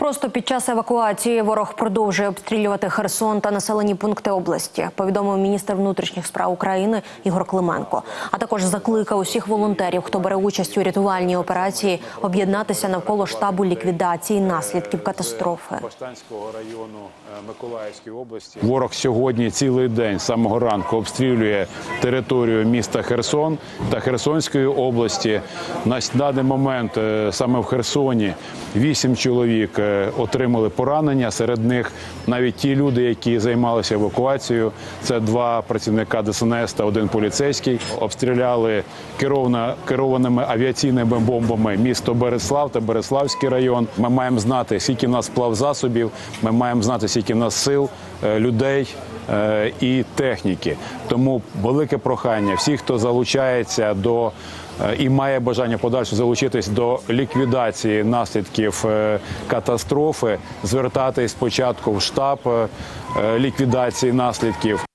Просто під час евакуації ворог продовжує обстрілювати Херсон та населені пункти області. Повідомив міністр внутрішніх справ України Ігор Клименко. А також закликав усіх волонтерів, хто бере участь у рятувальній операції, об'єднатися навколо штабу ліквідації наслідків катастрофи. Баштанського району е, Миколаївської області. Ворог сьогодні цілий день з самого ранку обстрілює територію міста Херсон та Херсонської області. На даний момент е, саме в Херсоні вісім чоловік е, отримали поранення. Серед них навіть ті люди, які займалися евакуацією. Це два працівника ДСНС та один поліцейський. Обстріляли керовано, керованими авіаційними бомбами місто Береслав та Береславський район. Ми маємо знати, скільки в нас плав засобів. Ми маємо знати, скільки в нас сил, е, людей і техніки. Тому велике прохання всіх, хто залучається до е, і має бажання подальше залучитись до ліквідації наслідків е, катастрофи, звертатись спочатку в штаб е, е, ліквідації наслідків.